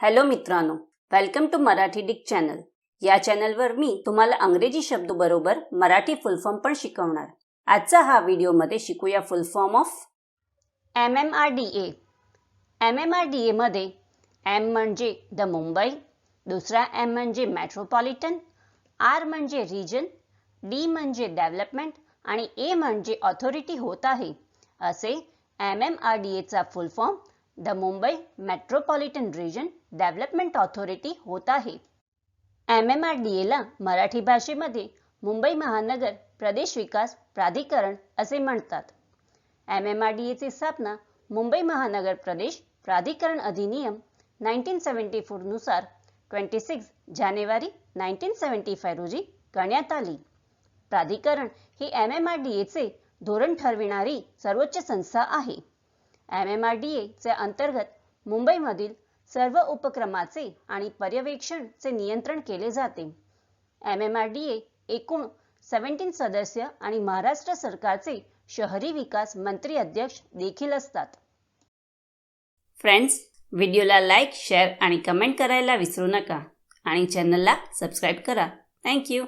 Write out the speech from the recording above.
Hello मित्रांनो welcome to Marathi डिक channel या चॅनलवर मी तुम्हाला अंग्रेजी शब्द बरोबर मराठी फुल फॉर्म पण शिकवणार. आजचा हा व्हिडिओमध्ये शिकूया full form of M M R D A M M R D एमध्ये एम म्हणजे द मुंबई दुसरा एम म्हणजे मेट्रोपॉलिटन आर म्हणजे रिजन डी म्हणजे डेव्हलपमेंट आणि ए म्हणजे ऑथॉरिटी होत आहे. असे एम एम आर डी एचा full form the Mumbai metropolitan region development authority होत आहे. एम एम आर डी एला मराठी भाषेमध्ये मुंबई महानगर प्रदेश विकास प्राधिकरण असे म्हणतात. एम एम आर डी एची स्थापना मुंबई महानगर प्रदेश प्राधिकरण अधिनियम नाईन्टीन सेवन्टी फोरनुसार ट्वेंटी सिक्स जानेवारी नाईन्टीन सेवन्टी फाय रोजी करण्यात आली. प्राधिकरण ही एम एम आर डी एचे धोरण ठरविणारी सर्वोच्च संस्था आहे. एम एम आर डी एच्या अंतर्गत मुंबईमधील सर्व उपक्रमाचे आणि पर्यवेक्षणचे नियंत्रण केले जाते. M M R D A एकूण सेव्हन्टीन सदस्य आणि महाराष्ट्र सरकारचे शहरी विकास मंत्री अध्यक्ष देखील असतात. फ्रेंड्स व्हिडिओला लाईक शेअर आणि कमेंट करायला विसरू नका आणि चॅनलला सबस्क्राईब करा. थँक्यू